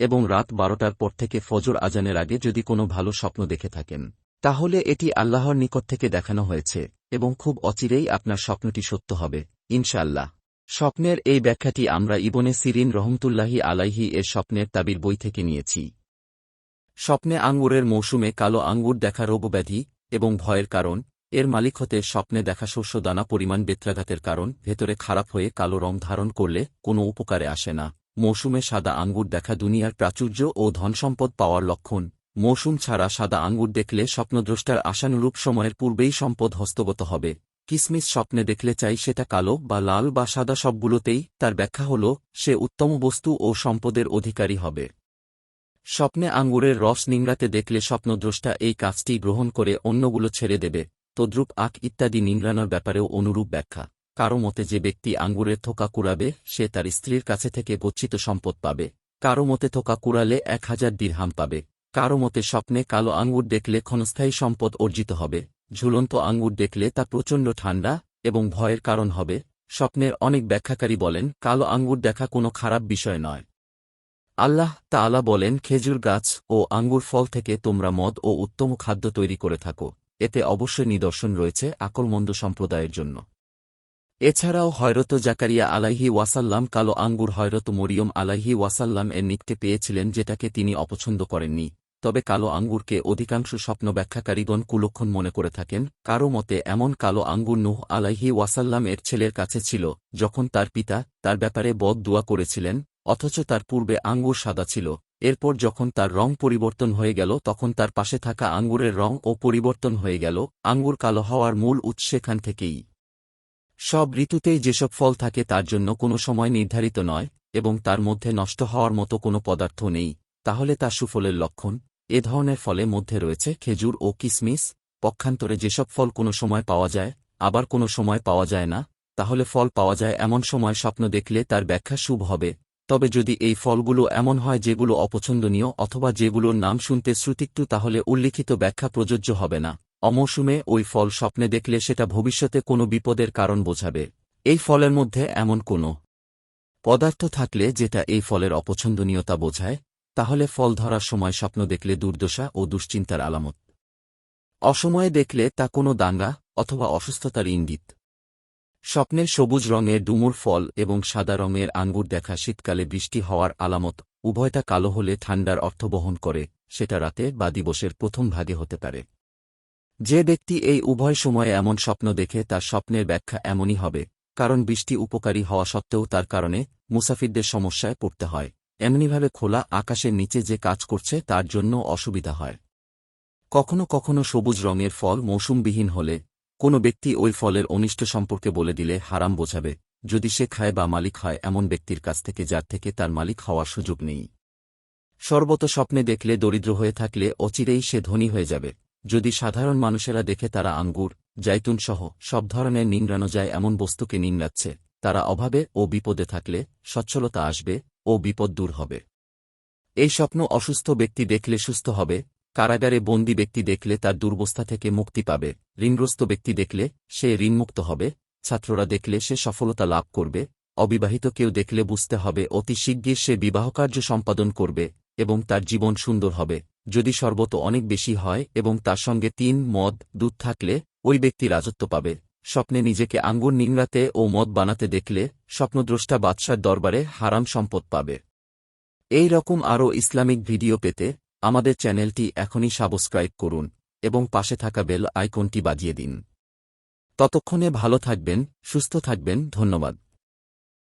এবং রাত বারোটার পর থেকে ফজর আজানের আগে যদি কোনো ভালো স্বপ্ন দেখে থাকেন, তাহলে এটি আল্লাহর নিকট থেকে দেখানো হয়েছে এবং খুব অচিরেই আপনার স্বপ্নটি সত্য হবে, ইনশাআল্লাহ। স্বপ্নের এই ব্যাখ্যাটি আমরা ইবনে সিরিন রহমতুল্লাহি আলাইহি এর স্বপ্নের তাবির বই থেকে নিয়েছি। স্বপ্নে আঙ্গুরের মৌসুমে কালো আঙ্গুর দেখা রোগব্যাধি এবং ভয়ের কারণ, এর মালিক হতে স্বপ্নে দেখা শস্য দানা পরিমাণ বেত্রাঘাতের কারণ, ভেতরে খারাপ হয়ে কালো রং ধারণ করলে কোনো উপকারে আসে না। মৌসুমে সাদা আঙ্গুর দেখা দুনিয়ার প্রাচুর্য ও ধনসম্পদ পাওয়ার লক্ষণ। মৌসুম ছাড়া সাদা আঙ্গুর দেখলে স্বপ্নদ্রষ্টার আশানুরূপ সময়ের পূর্বেই সম্পদ হস্তগত হবে। কিসমিস স্বপ্নে দেখলে চাই সেটা কালো বা লাল বা সাদা সবগুলোতেই, তার ব্যাখ্যা হল, সে উত্তম বস্তু ও সম্পদের অধিকারী হবে। স্বপ্নে আঙ্গুরের রস নিংড়াতে দেখলে স্বপ্নদ্রষ্টা এই কাজটি গ্রহণ করে অন্যগুলো ছেড়ে দেবে। তদ্রূপ আখ ইত্যাদি নিংড়ানোর ব্যাপারেও অনুরূপ ব্যাখ্যা। কারও মতে যে ব্যক্তি আঙ্গুরের থোকা কুড়াবে, সে তার স্ত্রীর কাছে থেকে গচ্ছিত সম্পদ পাবে। কারও মতে থোকা কুড়ালে এক হাজার দীর্হাম পাবে। কারও মতে স্বপ্নে কালো আঙ্গুর দেখলে ক্ষণস্থায়ী সম্পদ অর্জিত হবে। ঝুলন্ত আঙ্গুর দেখলে তা প্রচণ্ড ঠান্ডা এবং ভয়ের কারণ হবে। স্বপ্নের অনেক ব্যাখ্যাকারী বলেন, কালো আঙ্গুর দেখা কোনো খারাপ বিষয় নয়। আল্লাহ তাআলা বলেন, খেজুর গাছ ও আঙ্গুর ফল থেকে তোমরা মদ ও উত্তম খাদ্য তৈরি করে থাকো। এতে অবশ্যই নিদর্শন রয়েছে আকলমন্দ সম্প্রদায়ের জন্য। এছাড়াও হয়রত জাকারিয়া আলাইহি ওয়াসাল্লাম কালো আঙ্গুর হয়রত মরিয়ম আলাইহি ওয়াসাল্লাম এর নিকটে পেয়েছিলেন যেটাকে তিনি অপছন্দ করেননি। তবে কালো আঙ্গুরকে অধিকাংশ স্বপ্ন ব্যাখ্যাকারীগণ কুলক্ষণ মনে করে থাকেন। কারও মতে এমন কালো আঙ্গুর নুহ আলাইহি ওয়াসাল্লাম এর ছেলের কাছে ছিল, যখন তার পিতা তার ব্যাপারে বদ দোয়া করেছিলেন, অথচ তার পূর্বে আঙ্গুর সাদা ছিল। এরপর যখন তার রং পরিবর্তন হয়ে গেল, তখন তার পাশে থাকা আঙ্গুরের রং ও পরিবর্তন হয়ে গেল। আঙ্গুর কালো হওয়ার মূল উৎস সেখান থেকেই। সব ঋতুতেই যেসব ফল থাকে তার জন্য কোনো সময় নির্ধারিত নয়, এবং তার মধ্যে নষ্ট হওয়ার মতো কোনো পদার্থ নেই, তাহলে তা সুফলের লক্ষণ। এ ধরনের ফলে মধ্যে রয়েছে খেজুর ও কিসমিস। পক্ষান্তরে যেসব ফল কোনো সময় পাওয়া যায়, আবার কোনো সময় পাওয়া যায় না, তাহলে ফল পাওয়া যায় এমন সময় স্বপ্ন দেখলে তার ব্যাখ্যা শুভ হবে। তবে যদি এই ফলগুলো এমন হয় যেগুলো অপছন্দনীয় অথবা যেগুলোর নাম শুনতে শ্রুতিক্তু, তাহলে উল্লিখিত ব্যাখ্যা প্রযোজ্য হবে না। অমৌসুমে ওই ফল স্বপ্নে দেখলে সেটা ভবিষ্যতে কোনো বিপদের কারণ বোঝাবে। এই ফলের মধ্যে এমন কোনো পদার্থ থাকলে যেটা এই ফলের অপছন্দনীয়তা বোঝায়, তাহলে ফল ধরার সময় স্বপ্ন দেখলে দুর্দশা ও দুশ্চিন্তার আলামত। অসময়ে দেখলে তা কোনো দাঙ্গা অথবা অসুস্থতার ইঙ্গিত। স্বপ্নের সবুজ রঙের ডুমুর ফল এবং সাদা রঙের আঙ্গুর দেখা শীতকালে বৃষ্টি হওয়ার আলামত, উভয়টা কালো হলে ঠান্ডার অর্থ বহন করে, সেটা রাতে বা দিবসের প্রথম ভাগে হতে পারে। যে ব্যক্তি এই উভয় সময়ে এমন স্বপ্ন দেখে তার স্বপ্নের ব্যাখ্যা এমনই হবে, কারণ বৃষ্টি উপকারী হওয়া সত্ত্বেও তার কারণে মুসাফিরদের সমস্যায় পড়তে হয়। এমনিভাবে খোলা আকাশের নিচে যে কাজ করছে তার জন্য অসুবিধা হয়। কখনো কখনো সবুজ রঙের ফল মৌসুমবিহীন হলে, কোনো ব্যক্তি ওই ফলের অনিষ্ট সম্পর্কে বলে দিলে হারাম বোঝাবে, যদি সে খায় বা মালিক হয় এমন ব্যক্তির কাছ থেকে যার থেকে তার মালিক হওয়ার সুযোগ নেই। সর্বত স্বপ্নে দেখলে দরিদ্র হয়ে থাকলে অচিরেই সে ধনী হয়ে যাবে। যদি সাধারণ মানুষেরা দেখে তারা আঙ্গুর জাইতুনসহ সব ধরনের নিংড়ানো যায় এমন বস্তুকে নিংড়াচ্ছে, তারা অভাবে ও বিপদে থাকলে সচ্ছলতা আসবে ও বিপদ দূর হবে। এই স্বপ্ন অসুস্থ ব্যক্তি দেখলে সুস্থ হবে, কারাগারে বন্দী ব্যক্তি দেখলে তার দুর্বস্থা থেকে মুক্তি পাবে, ঋণগ্রস্ত ব্যক্তি দেখলে সে ঋণমুক্ত হবে, ছাত্ররা দেখলে সে সফলতা লাভ করবে, অবিবাহিত কেউ দেখলে বুঝতে হবে অতি শিগগির সে বিবাহকার্য সম্পাদন করবে এবং তার জীবন সুন্দর হবে। যদি সর্বত অনেক বেশি হয় এবং তার সঙ্গে তিন মদ, দুধ থাকলে, ওই ব্যক্তি রাজত্ব পাবে। স্বপ্নে নিজেকে আঙ্গুর নিংড়াতে ও মদ বানাতে দেখলে, স্বপ্নদ্রষ্টা বাদশার দরবারে হারাম সম্পদ পাবে। এই রকম আরও ইসলামিক ভিডিও পেতে আমাদের চ্যানেলটি এখনই সাবস্ক্রাইব করুন এবং পাশে থাকা বেল আইকনটি বাজিয়ে দিন। ততক্ষণে ভালো থাকবেন, সুস্থ থাকবেন, ধন্যবাদ।